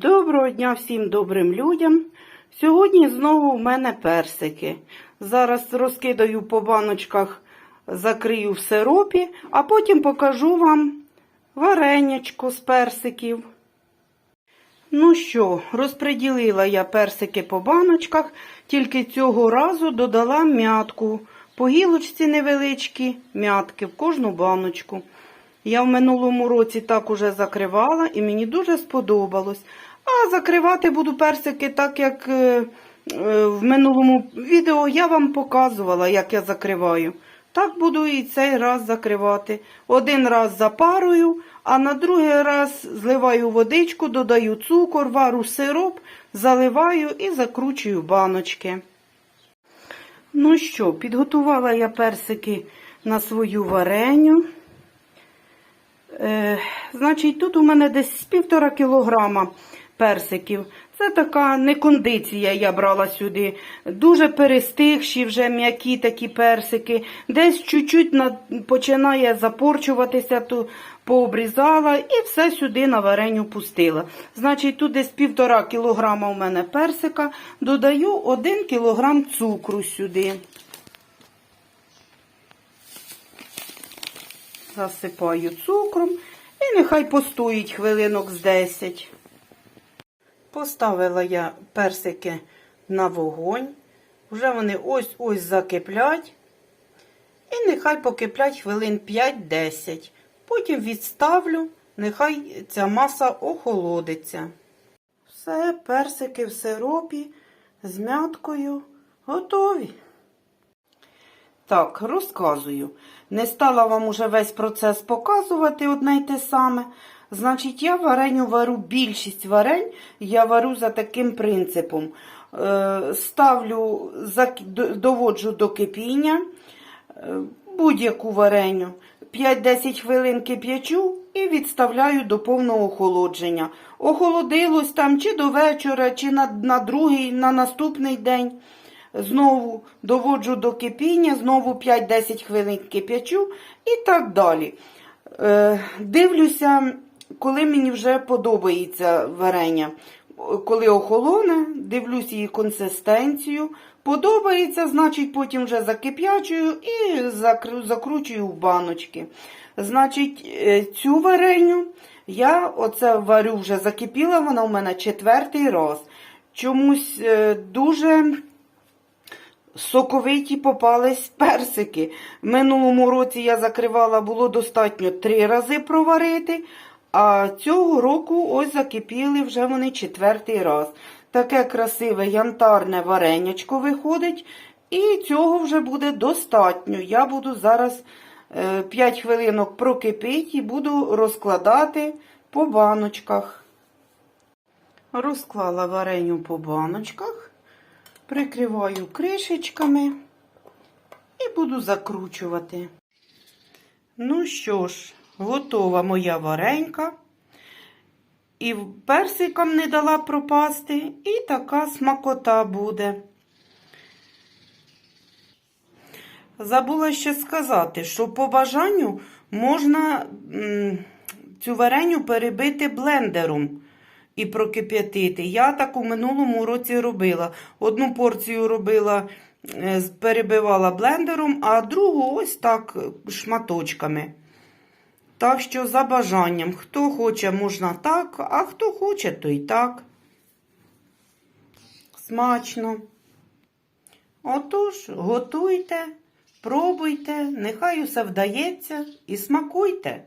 Доброго дня всім добрим людям. Сьогодні знову в мене персики. Зараз розкидаю по баночках, закрию в сиропі, а потім покажу вам варенячко з персиків. Ну що, розподілила я персики по баночках, тільки цього разу додала м'ятку. По гілочці невеличкі м'ятки в кожну баночку. Я в минулому році так уже закривала і мені дуже сподобалось. А закривати буду персики так, як е, е, в минулому відео я вам показувала, як я закриваю. Так буду і цей раз закривати. Один раз запарую, а на другий раз зливаю водичку, додаю цукор, вару сироп, заливаю і закручую баночки. Ну що, підготувала я персики на свою вареню. Е, значить, тут у мене десь півтора кілограма персиків. Це така не кондиція я брала сюди. Дуже перестигші вже м'які такі персики. Десь чуть-чуть починає запорчуватися, то пообрізала і все сюди на вареню пустила. Значить, тут десь півтора кілограма у мене персика. Додаю один кілограм цукру сюди. Засипаю цукром і нехай постоїть хвилинок з 10. Поставила я персики на вогонь. Вже вони ось-ось закиплять. І нехай покиплять хвилин 5-10. Потім відставлю, нехай ця маса охолодиться. Все, персики в сиропі з мяткою готові. Так, розказую. Не стала вам уже весь процес показувати одне й те саме. Значить, я вареню вару більшість варень, я варю за таким принципом. Е, ставлю, доводжу до кипіння е, будь-яку вареню. 5-10 хвилин кип'ячу і відставляю до повного охолодження. Охолодилось там чи до вечора, чи на, на другий, на наступний день. Знову доводжу до кипіння, знову 5-10 хвилин кип'ячу і так далі. Е, дивлюся, коли мені вже подобається варення. Коли охолоне, дивлюсь її консистенцію. Подобається, значить, потім вже закип'ячую і закручую в баночки. Значить, е, цю вареню я оце варю вже закипіла, вона у мене четвертий раз. Чомусь е, дуже соковиті попались персики. В минулому році я закривала, було достатньо три рази проварити, а цього року ось закипіли вже вони четвертий раз. Таке красиве янтарне варенячко виходить, і цього вже буде достатньо. Я буду зараз 5 хвилинок прокипить і буду розкладати по баночках. Розклала вареню по баночках прикриваю кришечками і буду закручувати. Ну що ж, готова моя варенька. І персикам не дала пропасти, і така смакота буде. Забула ще сказати, що по бажанню можна цю вареню перебити блендером і прокип'ятити. Я так у минулому році робила. Одну порцію робила, е, перебивала блендером, а другу ось так шматочками. Так що за бажанням, хто хоче, можна так, а хто хоче, то й так. Смачно. Отож, готуйте, пробуйте, нехай усе вдається і смакуйте.